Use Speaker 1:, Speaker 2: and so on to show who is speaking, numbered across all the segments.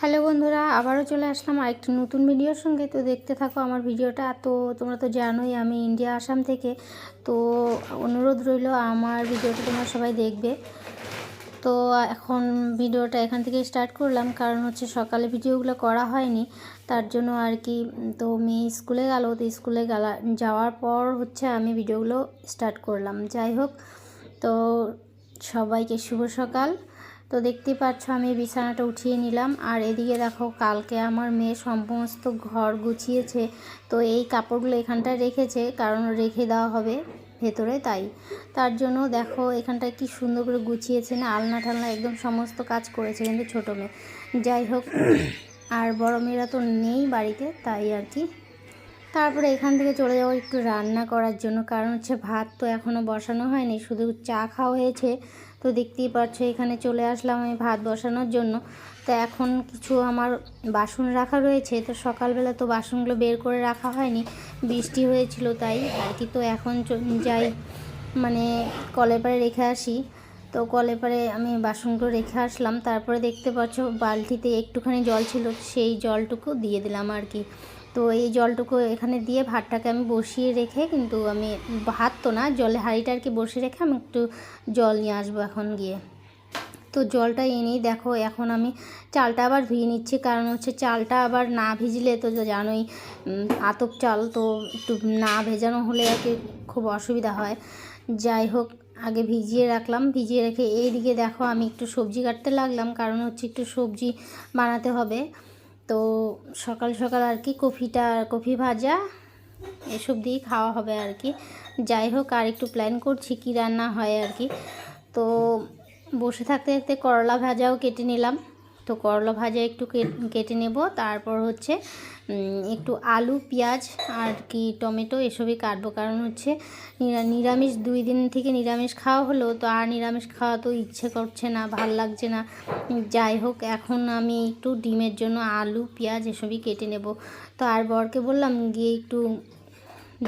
Speaker 1: Hello বন্ধুরা, আবারও চলে আসলাম আরেকটি নতুন ভিডিওর সঙ্গে। তো দেখতে থাকো আমার ভিডিওটা। তো তোমরা তো জানোই আমি ইন্ডিয়া, আসাম থেকে। তো অনুরোধ রইল আমার ভিডিওটা তোমরা সবাই দেখবে। তো এখন ভিডিওটা এখান থেকে স্টার্ট করলাম। কারণ হচ্ছে সকালে ভিডিওগুলো করা হয়নি। তার জন্য আর কি, তো মেয়ে স্কুলে গেল। তো স্কুলে গেলা, যাওয়ার পর হচ্ছে আমি ভিডিওগুলো স্টার্ট করলাম। যাই হোক, তো সবাইকে শুভ সকাল। তো দেখতেই পাচ্ছ, আমি বিছানাটা উঠিয়ে নিলাম। আর এদিকে দেখো, কালকে আমার মেয়ে সমস্ত ঘর গুছিয়েছে। তো এই কাপড়গুলো এখানটায় রেখেছে, কারণ রেখে দেওয়া হবে ভেতরে, তাই। তার জন্য দেখো, এখানটায় কি সুন্দর করে গুছিয়েছে না, আলনা ঠালনা একদম সমস্ত কাজ করেছে কিন্তু ছোটো মেয়ে। যাই হোক, আর বড় মেয়েরা তো নেই বাড়িতে, তাই আর কি। তারপরে এখান থেকে চলে যাব একটু রান্না করার জন্য, কারণ হচ্ছে ভাত তো এখনও বসানো হয়নি, শুধু চা খাওয়া হয়েছে। তো দেখতেই পাচ্ছ এখানে চলে আসলাম আমি ভাত বসানোর জন্য। তো এখন কিছু আমার বাসন রাখা রয়েছে, তো সকালবেলা তো বাসনগুলো বের করে রাখা হয়নি, বৃষ্টি হয়েছিল তাই আর কি। তো এখন যাই মানে কলের পাড়ে রেখে আসি। তো কলের পাড়ে আমি বাসনগুলো রেখে আসলাম, তারপরে দেখতে পাচ্ছ বালতিতে একটুখানি জল ছিল, সেই জলটুকু দিয়ে দিলাম আর কি। তো এই জলটুকু এখানে দিয়ে ভাতটাকে আমি বসিয়ে রেখে কিন্তু আমি ভাত তো না জলে হাঁড়িটা আর কি বসিয়ে রেখে আমি একটু জল নিয়ে আসব এখন গিয়ে। তো জলটা এনেই দেখো, এখন আমি চালটা আবার ভিজিয়ে নিচ্ছি, কারণ হচ্ছে চালটা আবার না ভিজলে তো জানোই আতপ চাল তো একটু না ভেজানো হলে আর কি খুব অসুবিধা হয়। যাই হোক, আগে ভিজিয়ে রাখলাম, ভিজিয়ে রেখে এইদিকে দেখো আমি একটু সবজি কাটতে লাগলাম, কারণ হচ্ছে একটু সবজি বানাতে হবে। তো সকাল সকাল আর কি কফিটা, কফি ভাজা, এসব দিয়েই খাওয়া হবে আর কি। যাই হোক, আর একটু প্ল্যান করছি কী রান্না হয় আর কি। তো বসে থাকতে থাকতে করলা ভাজাও কেটে নিলাম। তো করলা ভাজা একটু কেটে নেব। তারপর হচ্ছে একটু আলু, পেঁয়াজ আর কি টমেটো এসবই কাটবো। কারণ হচ্ছে, নিরা- নিরামিষ দুই দিন থেকে নিরামিষ খাওয়া হলো, তো আর নিরামিষ খাওয়া তো ইচ্ছে করছে না, ভালো লাগছে না। যাই হোক, এখন আমি একটু ডিমের জন্য আলু, পেঁয়াজ এসবই কেটে নেব। তো আর বরকে বললাম, গিয়ে একটু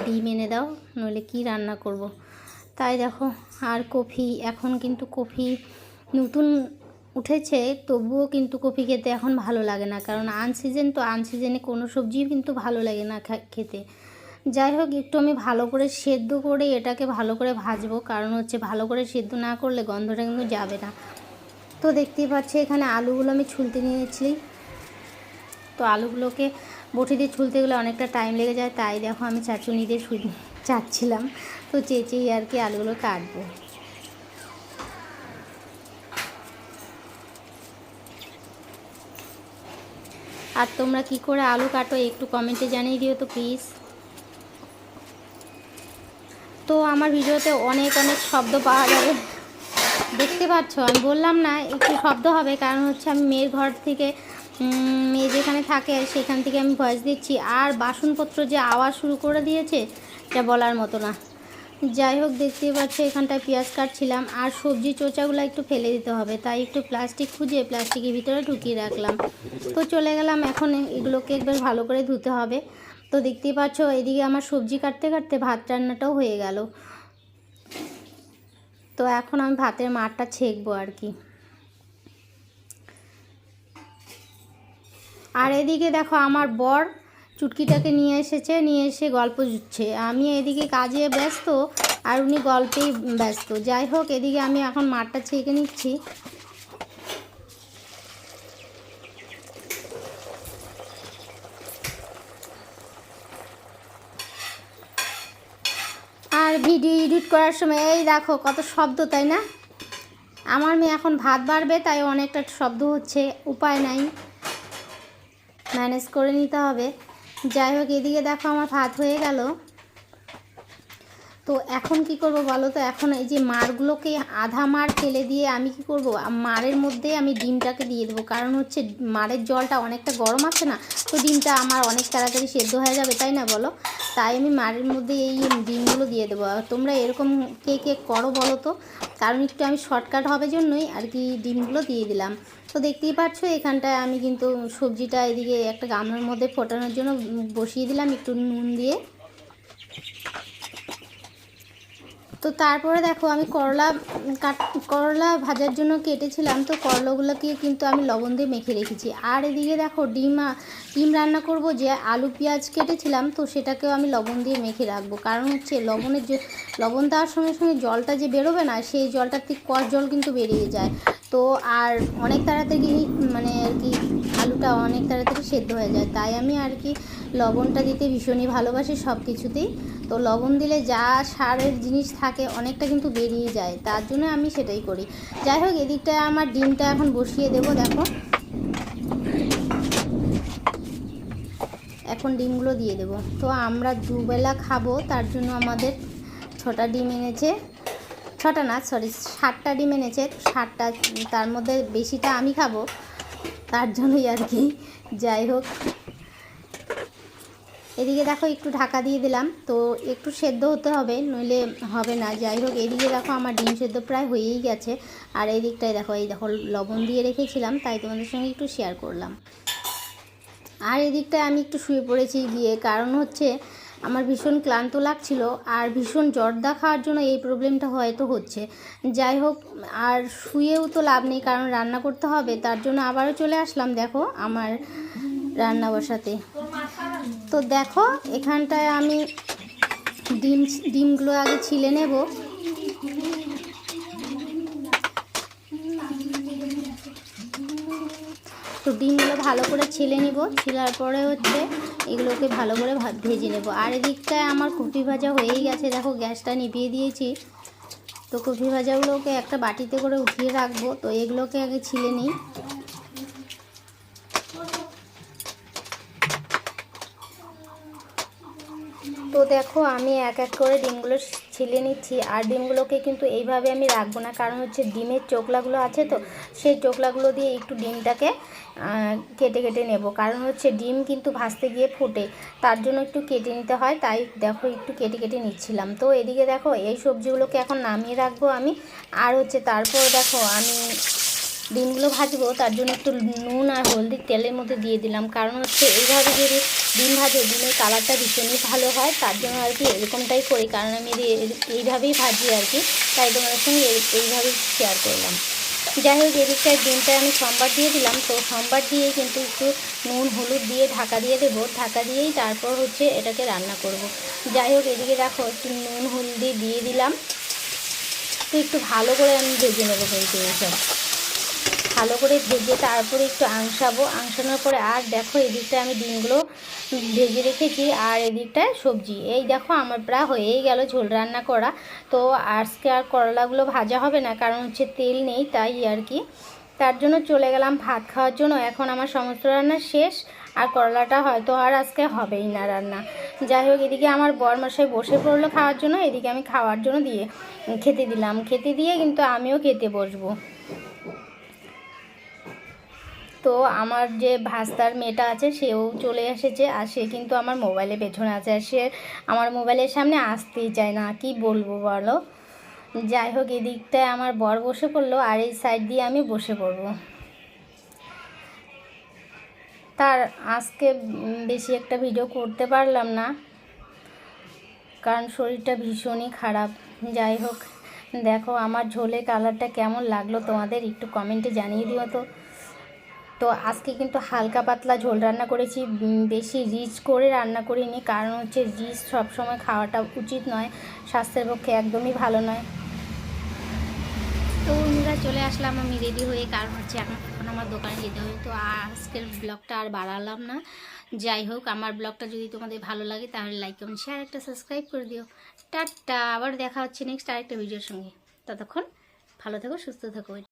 Speaker 1: ডিম এনে দাও, নইলে কি রান্না করব। তাই দেখো, আর কফি, এখন কিন্তু কফি নতুন উঠেছে, তবুও কিন্তু কপি খেতে এখন ভালো লাগে না। কারণ আনসিজন তো আনসিজনে কোনো সবজিও কিন্তু ভালো লাগে না খেতে। যাই হোক, একটু আমি ভালো করে সেদ্ধ করে এটাকে ভালো করে ভাজবো। কারণ হচ্ছে ভালো করে সেদ্ধ না করলে গন্ধটা কিন্তু যাবে না। তো দেখতেই পাচ্ছি, এখানে আলুগুলো আমি ছুলতে নিয়েছি। তো আলুগুলোকে বটি দিয়ে ছুলতে গেলে অনেকটা টাইম লেগে যায়। তাই দেখো, আমি চাচুনি দিয়ে ছুল চাচ্ছিলাম তো চেঁচেই আর কি আলুগুলো কাটবো। আর তোমরা কি করে আলু কাটো একটু কমেন্টে জানিয়ে দিও তো প্লিজ তো আমার ভিডিওতে অনেক অনেক শব্দ পাওয়া যাবে। দেখতে পাচ্ছ, আমি বললাম না একটু শব্দ হবে, কারণ হচ্ছে আমি মেয়ের ঘর থেকে মেয়ে যেখানে থাকে সেখান থেকে আমি ভয়েস দিচ্ছি। আর বাসনপত্র যে আওয়াজ শুরু করে দিয়েছে, এটা বলার মতো না। যাই হোক, দেখতেই পাচ্ছ, এখানটায় পেঁয়াজ কাটছিলাম। আর সবজি চোচাগুলো একটু ফেলে দিতে হবে, তাই একটু প্লাস্টিক খুঁজে প্লাস্টিকের ভিতরে ঢুকিয়ে রাখলাম। তো চলে গেলাম, এখন এগুলোকে একবার ভালো করে ধুতে হবে। তো দেখতেই পাচ্ছ, এদিকে আমার সবজি কাটতে কাটতে ভাত রান্নাটাও হয়ে গেল। তো এখন আমি ভাতের মারটা ছেঁকবো আর কি। আর এদিকে দেখো, আমার বর চুটকিটাকে নিয়ে এসেছে, নিয়ে এসে গল্প জুটছে। আমি এদিকে কাজে ব্যস্ত আর উনি গল্পেই ব্যস্ত। যাই হোক, এদিকে আমি এখন মাঠটা ছেঁকে নিচ্ছি। আর ভিডিও এডিট করার সময়, এই দেখো কত শব্দ, তাই না? আমার মেয়ে এখন ভাত বাড়বে, তাই অনেকটা শব্দ হচ্ছে, উপায় নাই। ম্যানেজ করে নিতে হবে। যাই হোক, এদিকে দেখো আমার ভাত হয়ে গেল। তো এখন কি করব বলো তো? এখন এই যে মারগুলোকে আধা মার ফেলে দিয়ে আমি কি করব? মারের মধ্যে আমি ডিমটাকে দিয়ে দেবো। কারণ হচ্ছে মারের জলটা অনেকটা গরম আছে না, তো ডিমটা আমার অনেক তাড়াতাড়ি সেদ্ধ হয়ে যাবে, তাই না বলো? তাই আমি মারের মধ্যে এই ডিমগুলো দিয়ে দেবো। তোমরা এরকম কে কে করো বলো তো? কারণ একটু আমি শর্টকাট হবে জন্যই আর কি ডিমগুলো দিয়ে দিলাম। তো দেখতেই পাচ্ছ, এখানটায় আমি কিন্তু সবজিটা এদিকে একটা গামলার মধ্যে ফোটানোর জন্য বসিয়ে দিলাম, একটু নুন দিয়ে। তো তারপরে দেখো আমি করলা কাট, করলা ভাজার জন্য কেটেছিলাম, তো করলাগুলোকে কিন্তু আমি লবণ দিয়ে মেখে রেখেছি। আর এদিকে দেখো ডিম ডিম রান্না করব যে আলু পেঁয়াজ কেটেছিলাম, তো সেটাকেও আমি লবণ দিয়ে মেখে রাখব। কারণ হচ্ছে লবণের যে, লবণ দেওয়ার সঙ্গে সঙ্গে জলটা যে বেরোবে না, সেই জলটার থেকে কষ জল কিন্তু বেরিয়ে যায়। তো আর অনেক তাড়াতাড়ি মানে আর কি আলুটা অনেক তাড়াতাড়ি সেদ্ধ হয়ে যায়। তাই আমি আর কি লবণটা দিতে ভীষণই ভালোবাসি সব কিছুতেই তো লবণ দিলে যা সারের জিনিস থাকে অনেকটা কিন্তু বেরিয়ে যায়। তার জন্য আমি সেটাই করি। যাই হোক এদিকটায় আমার ডিমটা এখন বসিয়ে দেবো, দেখো। এখন ডিমগুলো দিয়ে দেবো। তো আমরা দুবেলা খাব, তার জন্য আমাদের ছটা ডিম এনেছে। ছটা না সরি সাতটা ডিম এনেছে, সাতটা, তার মধ্যে বেশিটা আমি খাব, তার জন্যই আর কি, যাই হোক। এদিকে দেখো একটু ঢাকা দিয়ে দিলাম, তো একটু সেদ্ধ হতে হবে, নইলে হবে না, যাই হোক, এদিকে দেখো আমার ডিম সেদ্ধ প্রায় হয়েই গেছে, আর এই দিকটায় দেখো, এই দেখো, লবণ দিয়ে রেখেছিলাম, তাই তোমাদের সঙ্গে একটু শেয়ার করলাম। আর এদিকটায় আমি একটু শুয়ে পড়েছি গিয়ে, কারণ হচ্ছে আমার ভীষণ ক্লান্ত লাগছিল আর ভীষণ জর্দা খাওয়ার জন্য এই প্রবলেমটা হয়তো হচ্ছে। যাই হোক, আর শুয়েও তো লাভ নেই, কারণ রান্না করতে হবে, তার জন্য আবারও চলে আসলাম, দেখো, আমার রান্না বসাতে তো দেখো, এখানটায় আমি ডিম, ডিমগুলো আগে ছিলে নেব তো ডিমগুলো ভালো করে ছিলে নিব, ছিলার পরে হচ্ছে এগুলোকে ভালো করে ভেজে নেব। আর এদিকটায় আমার কপি ভাজা হয়েই গেছে, দেখো গ্যাসটা নিভিয়ে দিয়েছি। তো কপি ভাজাগুলোকে একটা বাটিতে করে উঠিয়ে রাখব, তো এগুলোকে আগে ছিলে নিই। তো দেখো আমি এক এক করে ডিমগুলো ছিলে নিচ্ছি। আর ডিমগুলোকে কিন্তু এইভাবে আমি রাখব না। কারণ হচ্ছে ডিমের চোকলাগুলো আছে তো, সেই চোকলাগুলো দিয়ে একটু ডিমটাকে কেটে কেটে নেব। কারণ হচ্ছে ডিম কিন্তু ভাজতে গিয়ে ফুটে, তার জন্য একটু কেটে নিতে হয়। তাই দেখো একটু কেটে কেটে নিচ্ছিলাম। তো এদিকে দেখো, এই সবজিগুলোকে এখন নামিয়ে রাখব আমি। আর হচ্ছে তারপর দেখো আমি ডিমগুলো ভাজবো, তার জন্য একটু নুন আর হলদি তেলের মধ্যে দিয়ে দিলাম। কারণ হচ্ছে এইভাবে যদি ডিম ভাজে, ডিমের কালারটা ভীষণই ভালো হয়, তার জন্য আর কি এরকমটাই করি। কারণ আমি এই- এইভাবেই ভাজি আর কি। তাই তোমাদের সঙ্গে এই- এইভাবেই শেয়ার করলাম। যাই হোক এদিকটায় ডিমটা আমি সোমবার দিয়ে দিলাম। তো সোমবার দিয়ে কিন্তু একটু নুন, হলুদ দিয়ে ঢাকা দিয়ে দেবো। ঢাকা দিয়েই তারপর হচ্ছে এটাকে রান্না করব। যাই হোক, এদিকে দেখো একটু নুন, হলদি দিয়ে দিলাম। তো একটু ভালো করে আমি ভেজে নেব কিন্তু এইসব ভালো করে ভেজে তারপরে একটু আংশাবো আংশানোর পরে আর দেখো এদিকটা আমি ডিমগুলো ভেজে রেখেছি আর এদিকটায় সবজি। এই দেখো আমার প্রায় হয়েই গেল ঝোল রান্না করা। তো আজকে আর করলাগুলো ভাজা হবে না, কারণ হচ্ছে তেল নেই তাই আর কি। তার জন্য চলে গেলাম ভাত খাওয়ার জন্য। এখন আমার সমস্ত রান্না শেষ আর করলাটা হয়তো আর আজকে হবেই না রান্না। যাই হোক, এদিকে আমার বরমশাই বসে পড়ল খাওয়ার জন্য। এদিকে আমি খাওয়ার জন্য দিয়ে খেতে দিলাম। খেতে দিয়ে কিন্তু আমিও খেতে বসবো। তো আমার যে ভাস্তার মেয়েটা আছে, সেও চলে এসেছে আর সে কিন্তু আমার মোবাইলে পেছনে আছে আর সে আমার মোবাইলের সামনে আসতেই চায় না। কি বলব বলো? যাই হোক, এদিকটায় আমার বর বসে পড়ল আর এই সাইড দিয়ে আমি বসে পড়ব। তার আজকে বেশি একটা ভিডিও করতে পারলাম না। কারণ শরীরটা ভীষণই খারাপ। যাই হোক, দেখো আমার ঝোলে কালারটা কেমন লাগল তোমাদের একটু কমেন্টে জানিয়ে দিও তো। তো আজকে কিন্তু হালকা পাতলা ঝোল রান্না করেছি বেশি রিচ করে রান্না করিনি, কারণ হচ্ছে রিচ সবসময় খাওয়াটা উচিত নয়, স্বাস্থ্যের পক্ষে একদমই ভালো নয়। তো বন্ধুরা চলে আসলাম, আমি রেডি হয়ে, কারণ হচ্ছে এখন আমার দোকানে যেতে হবে, তো আজকের ব্লগটা আর বাড়ালাম না। যাই হোক, আমার ব্লগটা যদি তোমাদের ভালো লাগে, তাহলে লাইক কমেন্ট শেয়ার একটা সাবস্ক্রাইব করে দিও। টাটা, আবার দেখা হচ্ছে নেক্সট আরেকটা ভিডিওর সঙ্গে। ততক্ষণ ভালো থেকো, সুস্থ থেকো।